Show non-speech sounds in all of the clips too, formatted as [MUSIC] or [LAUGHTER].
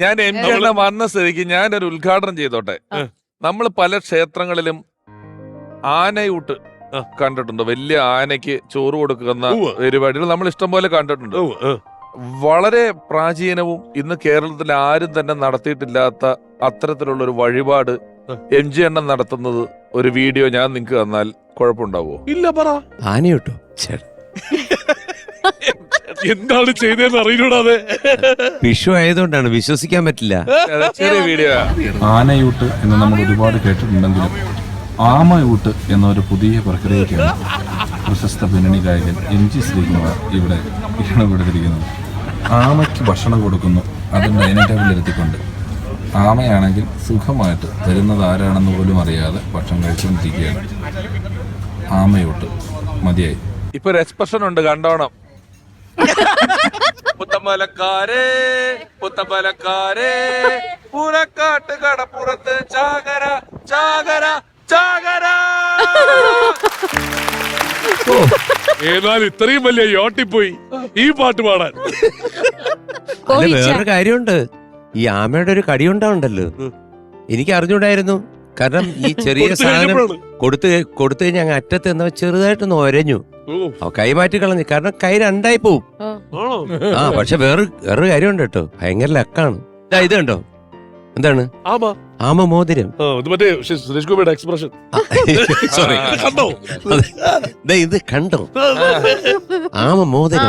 ഞാൻ M G എണ്ണ വന്ന സ്ഥിതിക്ക് ഞാനൊരു ഉദ്ഘാടനം ചെയ്തോട്ടെ. നമ്മൾ പല ക്ഷേത്രങ്ങളിലും ആനയൂട്ട്. കണ്ടിട്ടുണ്ട്. വലിയ ആനയ്ക്ക് ചോറ് കൊടുക്കുന്ന. പരിപാടികൾ നമ്മൾ ഇഷ്ടം പോലെ കണ്ടിട്ടുണ്ട്. വളരെ പ്രാചീനവും ഇന്ന് കേരളത്തിൽ ആരും തന്നെ നടത്തിയിട്ടില്ലാത്ത അത്തരത്തിലുള്ള ഒരു വഴിപാട്. എം ജി എണ്ണം നടത്തുന്നത് ഒരു വീഡിയോ ഞാൻ നിങ്ങൾക്ക് തന്നാൽ കുഴപ്പമുണ്ടാവോ? ഇല്ല പറ. ആനയോട്ടോ? എന്താണ് ചെയ്തതെന്ന് അറിയില്ലൂടാതെ വിഷു ആയതുകൊണ്ടാണ് വിശ്വസിക്കാൻ പറ്റില്ല. ചെറിയ വീഡിയോ. ആനയൂട്ട് എന്ന് നമ്മൾ ഒരുപാട് കേട്ടിട്ടുണ്ടെങ്കിലും ആമയൂട്ട് എന്നൊരു പുതിയ പ്രക്രിയയ്ക്കാണ് പ്രശസ്ത പിന്നണി ഗായകൻ എം ജി ശ്രീകുമാർ ഇവിടെ ഇഷ്ടപ്പെടുത്തിരിക്കുന്നത് ആമയ്ക്ക് ഭക്ഷണം കൊടുക്കുന്നു അത് ഡൈനിങ് ടേബിളിൽ ഇരുത്തിക്കൊണ്ട്. ആമയാണെങ്കിൽ സുഖമായിട്ട് തരുന്നത് ആരാണെന്ന് പോലും അറിയാതെ ഭക്ഷണം കഴിച്ചുകൊണ്ടിരിക്കുകയാണ്. ആമയൂട്ട്. മതിയായി. ഇപ്പൊ ഒരു എക്സ്പ്രഷൻ ഉണ്ട് കണ്ടോണം. [LAUGHS] പുത്തമ്പലക്കാരേ പുത്തമ്പലക്കാരേ പൂരക്കാട്ട് കടപ്പുറത്ത് ചാകര ചാകര ചാകര. ഏതായാലും ഇത്രയും വലിയ യോട്ടിപ്പോയി ഈ പാട്ട് പാടാൻ. അല്ല വേറൊരു കാര്യമുണ്ട്. ഈ ആമയുടെ ഒരു കടി ഉണ്ടാവുണ്ടല്ലോ എനിക്ക് അറിഞ്ഞൂടായിരുന്നു കാരണം ഈ [LAUGHS] ചെറിയ സാധനം കൊടുത്ത് കൊടുത്തു കഴിഞ്ഞാൽ അങ്ങ് അറ്റത്ത് എന്നാ ചെറുതായിട്ടൊന്ന് ഒരഞ്ഞു. ഓ, കൈ മാറ്റി കളഞ്ഞു. കാരണം കൈ രണ്ടായി പോവും. ആ പക്ഷെ വേറെ വേറൊരു കാര്യമുണ്ട് കേട്ടോ. ഭയങ്കര ലക്കാണ്. ഇതാ ഇത് കണ്ടോ? എന്താണ്? ആമാ. ആമ മോതിരം. സുരേഷ് ഗോപിയുടെ എക്സ്പ്രഷൻ സോറി [LAUGHS] കണ്ടോ? ഇത് കണ്ടോ? ആമ മോതിരം.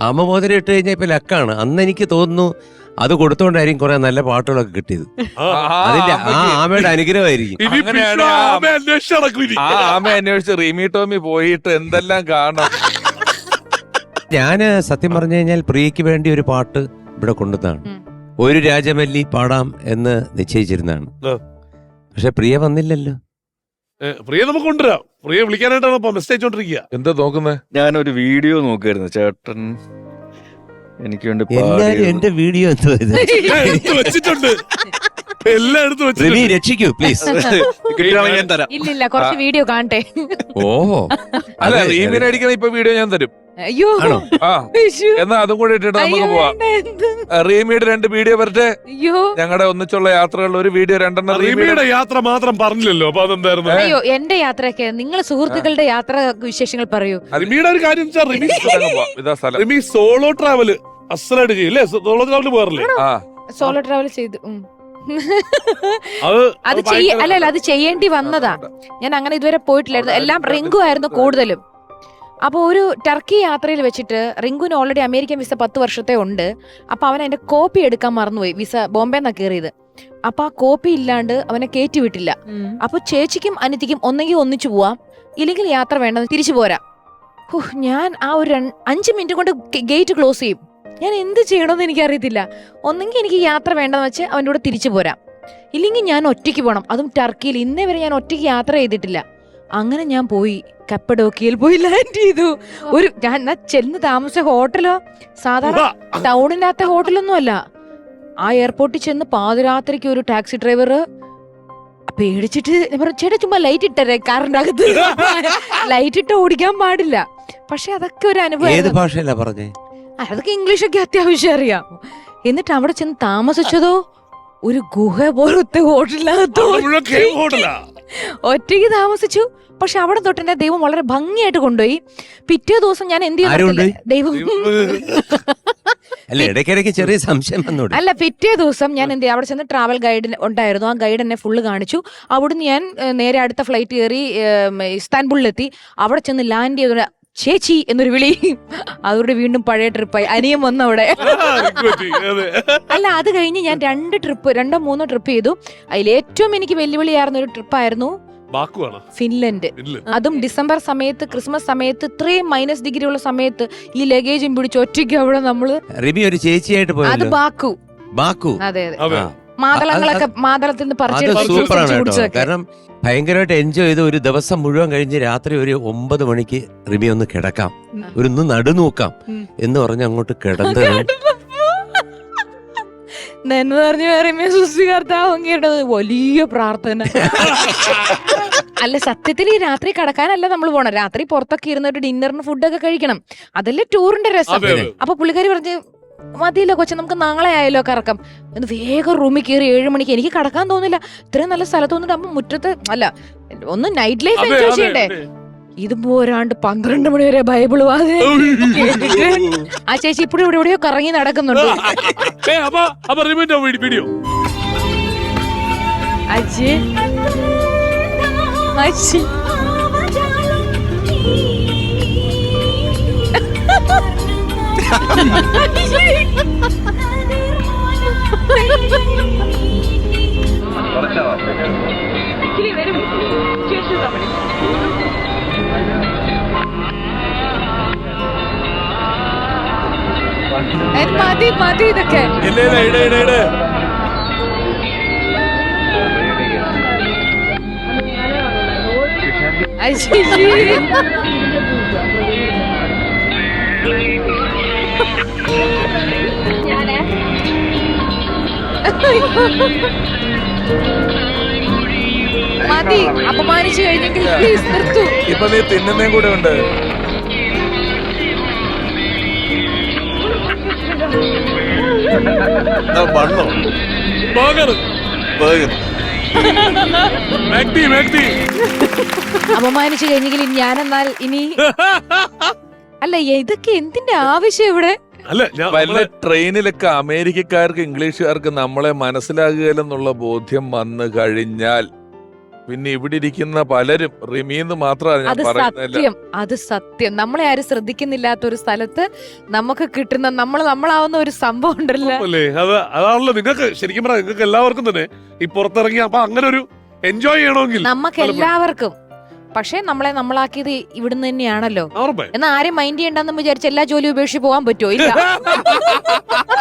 ആമ മോതിരം ഇട്ട് കഴിഞ്ഞാൽ ഇപ്പൊ ലക്കാണ്. അന്ന് എനിക്ക് തോന്നുന്നു അത് കൊടുത്തോണ്ടായിരിക്കും കുറെ നല്ല പാട്ടുകളൊക്കെ കിട്ടിയത്. അതിന്റെ ആ ആമയുടെ അനുഗ്രഹമായിരിക്കും. ഇനി അങ്ങനെയാണ് വിഷ്ണു ആ- ആമയെ അന്വേഷിച്ച് നടക്കും ഇനി. ആ ആമ അന്വേഷിച്ച് റീമി ടോമി പോയിട്ട് എന്തെല്ലാം കാണാം ഞാൻ സത്യം പറഞ്ഞു കഴിഞ്ഞാൽ പ്രിയയ്ക്ക് വേണ്ടി ഒരു പാട്ട് ഇവിടെ കൊണ്ടുവന്നാണ് ഉം. ഒരു രാജമല്ലി പാടാം എന്ന് നിശ്ചയിച്ചിരുന്നാണ് ആ. പക്ഷെ പ്രിയ വന്നില്ലല്ലോ. ഏ, പ്രിയ നമുക്ക് കൊണ്ടുവരാം പ്രിയ വിളിക്കാനായിട്ടാണ് ഇപ്പൊ മെസ്സേജ് എന്താ നോക്കുന്നേ? ഞാനൊരു വീഡിയോ നോക്കായിരുന്നു. ചേട്ടൻ എനിക്ക് വേണ്ടി എല്ലാരും എന്റെ വീഡിയോ എന്തോ എടുത്ത് വെച്ചിട്ടുണ്ട്. എല്ലാം എടുത്ത് വെച്ചിട്ടുണ്ട്. രക്ഷിക്കൂ പ്ലീസ് കിട്ടുവാണെങ്കിൽ ഞാൻ തരാം. ഇല്ലില്ല കുറച്ച് വീഡിയോ കാണട്ടെ. ഓ അല്ല അതെ, റീമിനെ അടിക്കണ ഇപ്പൊ വീഡിയോ ഞാൻ തരും. അയ്യോ. ആ. എന്നാ അതും കൂടെ ഇട്ടിട്ട് നമുക്ക് പോവാം. റീമിയുടെ രണ്ട് വീഡിയോ വരട്ടെ. അയ്യോ. ഞങ്ങളുടെ ഒന്നിച്ചുള്ള യാത്രകളിൽ ഒരു വീഡിയോ രണ്ടെണ്ണം റീമിയുടെ യാത്ര മാത്രം പറഞ്ഞില്ലല്ലോ അപ്പൊ അതെന്തായിരുന്നു? അയ്യോ എന്റെ യാത്രയൊക്കെ നിങ്ങൾ സുഹൃത്തുക്കളുടെ യാത്ര വിശേഷങ്ങൾ പറയൂ. റിമിയുടെ ഒരു കാര്യം റിമി സോളോ ട്രാവൽ അസലായിട്ട് ചെയ്യും അല്ലേ സോളോ ട്രാവൽ പോകാറില്ലേ? ആ. സോളോ ട്രാവൽ ചെയ്തു. അത് ചെയ്യ അല്ല അല്ല അത് ചെയ്യേണ്ടി വന്നതാ. ഞാൻ അങ്ങനെ ഇതുവരെ പോയിട്ടില്ലായിരുന്നു. എല്ലാം റിങ്കു ആയിരുന്നു കൂടുതലും. അപ്പോൾ ഒരു ടർക്കി യാത്രയിൽ വെച്ചിട്ട് റിങ്കുവിന് ഓൾറെഡി അമേരിക്കൻ വിസ പത്ത് വർഷത്തെ ഉണ്ട്. അപ്പൊ അവൻ എന്റെ കോപ്പി എടുക്കാൻ മറന്നുപോയി വിസ ബോംബെ നിന്നാ കയറിയത് അപ്പൊ ആ കോപ്പി ഇല്ലാണ്ട് അവനെ കയറ്റി വിട്ടില്ല. അപ്പൊ ചേച്ചിക്കും അനിത്തിക്കും ഒന്നെങ്കിൽ ഒന്നിച്ചു പോവാം. ഇല്ലെങ്കിൽ യാത്ര വേണ്ടെന്ന് തിരിച്ചു പോരാ. ഞാൻ ആ ഒരു അഞ്ച് മിനിറ്റ് കൊണ്ട് ഗേറ്റ് ക്ലോസ് ചെയ്യും. ഞാൻ എന്ത് ചെയ്യണമെന്ന് എനിക്ക് അറിയത്തില്ല ഒന്നെങ്കിൽ എനിക്ക് യാത്ര വേണ്ടെന്ന് വെച്ച് അവന്റെ കൂടെ തിരിച്ചു പോരാം. ഇല്ലെങ്കിൽ ഞാൻ ഒറ്റയ്ക്ക് പോകണം അതും ടർക്കിയിൽ ഇന്നേ വരെ ഞാൻ ഒറ്റയ്ക്ക് യാത്ര ചെയ്തിട്ടില്ല. അങ്ങനെ ഞാൻ പോയി. കപ്പഡോക്കിയിൽ പോയി ലാൻഡ് ചെയ്തു. ഒരു ഞാൻ എന്നാ ചെന്ന് താമസ ഹോട്ടലോ? സാധാരണ ടൗണിനകത്തെ ഹോട്ടലൊന്നും അല്ല. ആ എയർപോർട്ടിൽ ചെന്ന് പാതിരാത്രിക്ക് ഒരു ടാക്സി ഡ്രൈവർ പേടിച്ചിട്ട് ഞാൻ പറഞ്ഞു ചേട്ടാ ചുമ്മാ ലൈറ്റ് ഇട്ടേ കാറിന്റെ അകത്ത് ലൈറ്റ് [LAUGHS] ഇട്ട് ഓടിക്കാൻ പാടില്ല. പക്ഷെ അതൊക്കെ ഒരു അനുഭവം ഏത് ഭാഷയല്ല പറഞ്ഞേ? അതൊക്കെ ഇംഗ്ലീഷൊക്കെ അത്യാവശ്യം അറിയാം. എന്നിട്ട് അവിടെ ചെന്ന് താമസിച്ചതോ? ഒരു ഗുഹ പോലത്തെ ഹോട്ടലിനകത്തോ. ഒറ്റയ്ക്ക് താമസിച്ചു. പക്ഷെ അവിടെ തൊട്ട് എന്നെ ദൈവം വളരെ ഭംഗിയായിട്ട് കൊണ്ടുപോയി. പിറ്റേ ദിവസം ഞാൻ എന്ത് ചെയ്തു ദൈവം. അല്ല ഇടയ്ക്കിടയ്ക്ക് ചെറിയ സംശയം വന്നോട്. അല്ല പിറ്റേ ദിവസം ഞാൻ എന്ത്? അവിടെ ചെന്ന് ട്രാവൽ ഗൈഡ് ഉണ്ടായിരുന്നു. ആ ഗൈഡ് എന്നെ ഫുള്ള് കാണിച്ചു. അവിടുന്ന് ഞാൻ നേരെ അടുത്ത ഫ്ലൈറ്റ് കയറി ഇസ്താൻബുളിലെത്തി. അവിടെ ചെന്ന് ലാൻഡ് ചെയ്ത. ചേച്ചി എന്നൊരു വിളി. അവരുടെ വീണ്ടും പഴയ ട്രിപ്പായി അനിയം വന്നു അവിടെ. അല്ല അത് കഴിഞ്ഞ് ഞാൻ രണ്ട് ട്രിപ്പ് രണ്ടോ മൂന്നോ ട്രിപ്പ് ചെയ്തു. അതിൽ ഏറ്റവും എനിക്ക് വെല്ലുവിളിയായിരുന്ന ഒരു ട്രിപ്പായിരുന്നു ഫിൻലൻഡ്. അതും ഡിസംബർ സമയത്ത് ക്രിസ്മസ് സമയത്ത് ഇത്രയും മൈനസ് ഡിഗ്രി ഉള്ള സമയത്ത് ഈ ലഗേജും പിടിച്ച് ഒറ്റയ്ക്ക് അവിടെ നമ്മൾ ഒരു ചേച്ചിയായിട്ട് അത് ബാക്കു. ബാക്കു. അതെ അതെ. മാതളങ്ങളൊക്കെ മാതളത്തിൽ നിന്ന് അത് സൂപ്പറാണ് കേട്ടോ. കുടിച്ചതൊക്കെ. കാരണം ഭയങ്കരമായിട്ട് എൻജോയ് ചെയ്ത് ഒരു ദിവസം മുഴുവൻ കഴിഞ്ഞ് രാത്രി ഒരു ഒമ്പത് മണിക്ക് റിമി ഒന്ന് കിടക്കാം. ഒരു ഒന്ന് നടുനൂക്കാം ഉം. എന്ന് പറഞ്ഞ് അങ്ങോട്ട് കിടന്ന് [LAUGHS] എന്ന് പറഞ്ഞു പറയുമ്പോ സൃഷ്ടികർത്താവ് വലിയ പ്രാർത്ഥന. [LAUGHS] അല്ല സത്യത്തിൽ ഈ രാത്രി കടക്കാനല്ല നമ്മൾ പോണം രാത്രി പുറത്തൊക്കെ ഇരുന്നിട്ട് ഡിന്നറിന് ഫുഡൊക്കെ കഴിക്കണം. അതല്ലേ ടൂറിന്റെ രസം. അതെ അതെ. അപ്പൊ പുള്ളിക്കാരി പറഞ്ഞ് മതിയല്ലോ കൊച്ചു നമുക്ക് നാളെ ആയല്ലോ കറക്കം എന്ന് വേഗം റൂമിൽ കയറി ഏഴ് മണിക്ക് എനിക്ക് കടക്കാൻ തോന്നില്ല. ഇത്രയും നല്ല സ്ഥലത്ത് വന്നിട്ട് അമ്മ മുറ്റത്ത് അല്ല ഒന്ന് നൈറ്റ് ലൈഫ് എൻജോയ് ചെയ്യണ്ടേ? ഇത് പോരാണ്ട് പന്ത്രണ്ട് മണി വരെ ബൈബിൾ വാതെ ആ ചേച്ചി ഇപ്പോഴും ഇവിടെ എവിടെയോ കറങ്ങി നടക്കുന്നുണ്ട്. ഏ, ha ha ha! മതി മതി ഇതൊക്കെ. മതി അപമാനിച്ചു കഴിഞ്ഞെങ്കിൽ പ്ലീസ് നിർത്തൂ. ഇപ്പൊ നീ തിന്നുന്നേം കൂടെ ഉണ്ട്. ബണ്ണോ ബർഗർ ബർഗർ മാക്ടി മാക്ടി അപമാനിച്ചു കഴിഞ്ഞെങ്കിൽ ഞാനെന്നാൽ ഇനി അല്ല ഇതൊക്കെ എന്തിന്റെ ആവശ്യം ഇവിടെ? അല്ല ഞാൻ വല്ല ട്രെയിനിലൊക്കെ അമേരിക്കക്കാർക്ക് ഇംഗ്ലീഷുകാർക്ക് നമ്മളെ മനസ്സിലാകുക എന്നുള്ള ബോധ്യം വന്നു കഴിഞ്ഞാൽ പിന്നെ ഇവിടെ ഇരിക്കുന്ന പലരും റിമീന്ന് മാത്രമാണ് ഞാൻ അത് പറയുന്നില്ല സത്യം അത് സത്യം. നമ്മളെ ആരും ശ്രദ്ധിക്കുന്നില്ലാത്ത ഒരു സ്ഥലത്ത് നമുക്ക് കിട്ടുന്ന നമ്മൾ നമ്മളാവുന്ന ഒരു സംഭവം ഉണ്ടല്ലോ. അല്ലേ അത് അതാണല്ലോ നിങ്ങൾക്ക് ശരിക്കും പറയാം നിങ്ങൾക്ക് എല്ലാവർക്കും തന്നെ ഈ പുറത്തിറങ്ങി അപ്പൊ അങ്ങനെ ഒരു എൻജോയ് ചെയ്യണമെങ്കിൽ. നമുക്ക് എല്ലാവർക്കും. പക്ഷേ നമ്മളെ നമ്മളാക്കിയത് ഇവിടുന്ന് തന്നെയാണല്ലോ. ഉറപ്പായി. എന്നാ ആരും മൈൻഡ് ചെയ്യണ്ടെന്ന് വിചാരിച്ച് എല്ലാ ജോലിയും ഉപേക്ഷിച്ച് പോകാൻ പറ്റുമോ? ഇല്ല. [LAUGHS]